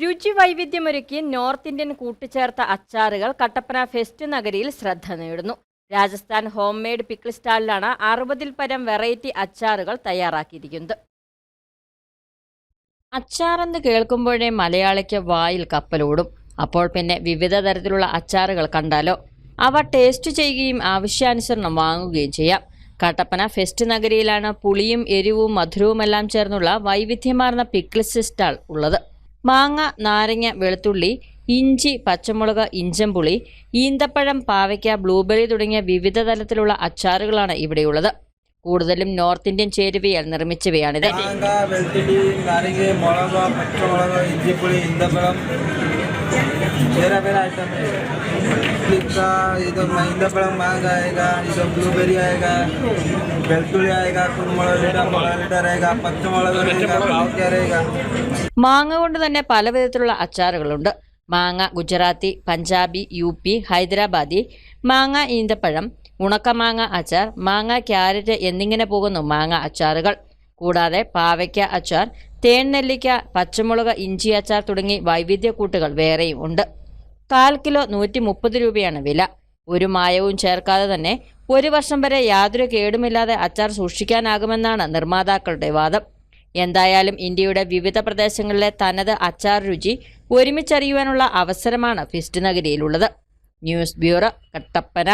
രുചി വൈവിധ്യമൊരുക്കി north Indian കൂട്ടിച്ചേർത്ത അച്ചാറുകൾ കട്ടപ്പന ഫെസ്റ്റ് നഗരിയിൽ ശ്രദ്ധ നേടുന്നു. രാജസ്ഥാൻ ഹോം മെയ്ഡ് പിക്കിൾ സ്റ്റാളിലാണ് അറുപതിൽ പരം വെറൈറ്റി അച്ചാറുകൾ തയ്യാറാക്കിയിരിക്കുന്നത്. അച്ചാറെന്ന് കേൾക്കുമ്പോഴേ മലയാളിക്ക് വായിൽ കപ്പലോടും. അപ്പോൾ പിന്നെ വിവിധ തരത്തിലുള്ള അച്ചാറുകൾ കണ്ടാലോ? അവ ടേസ്റ്റ് ചെയ്യുകയും ആവശ്യാനുസരണം വാങ്ങുകയും ചെയ്യാം. കട്ടപ്പന ഫെസ്റ്റ് നഗരിയിലാണ് പുളിയും എരിവും മധുരവുമെല്ലാം ചേർന്നുള്ള വൈവിധ്യമാർന്ന പിക്കിൾസ് സ്റ്റാൾ ഉള്ളത്. മാങ്ങ നാരങ്ങ വെളുത്തുള്ളി ഇഞ്ചി പച്ചമുളക് ഇഞ്ചംപുളി ഈന്തപ്പഴം പാവയ്ക്ക ബ്ലൂബെറി തുടങ്ങിയ വിവിധ തലത്തിലുള്ള അച്ചാറുകളാണ് ഇവിടെയുള്ളത്. കൂടുതലും നോർത്ത് ഇന്ത്യൻ ചേരുവയാൽ നിർമ്മിച്ചവയാണിത്. വെളുത്തുള്ളി നാരങ്ങ മുളക് പച്ചമുളക് ഈന്തപ്പഴം മാങ്ങ കൊണ്ട് തന്നെ പല വിധത്തിലുള്ള അച്ചാറുകളുണ്ട്. മാങ്ങ ഗുജറാത്തി പഞ്ചാബി യു പി ഹൈദരാബാദി മാങ്ങ ഈന്തപ്പഴം ഉണക്കമാങ്ങ അച്ചാർ മാങ്ങ ക്യാരറ്റ് എന്നിങ്ങനെ പോകുന്നു മാങ്ങ അച്ചാറുകൾ. കൂടാതെ പാവയ്ക്ക അച്ചാർ തേൻ നെല്ലിക്ക പച്ചമുളക് ഇഞ്ചി അച്ചാർ തുടങ്ങി വൈവിധ്യ കൂട്ടുകൾ വേറെയും ഉണ്ട്. കാൽ കിലോ നൂറ്റി മുപ്പത് രൂപയാണ് വില. ഒരു മായവും ചേർക്കാതെ തന്നെ ഒരു വർഷം വരെ യാതൊരു കേടുമില്ലാതെ അച്ചാർ സൂക്ഷിക്കാനാകുമെന്നാണ് നിർമ്മാതാക്കളുടെ വാദം. എന്തായാലും ഇന്ത്യയുടെ വിവിധ പ്രദേശങ്ങളിലെ തനത് അച്ചാർ രുചി ഒരുമിച്ചറിയുവാനുള്ള അവസരമാണ് ഫിസ്റ്റ് നഗരിയിലുള്ളത്. News bureau Kattappana.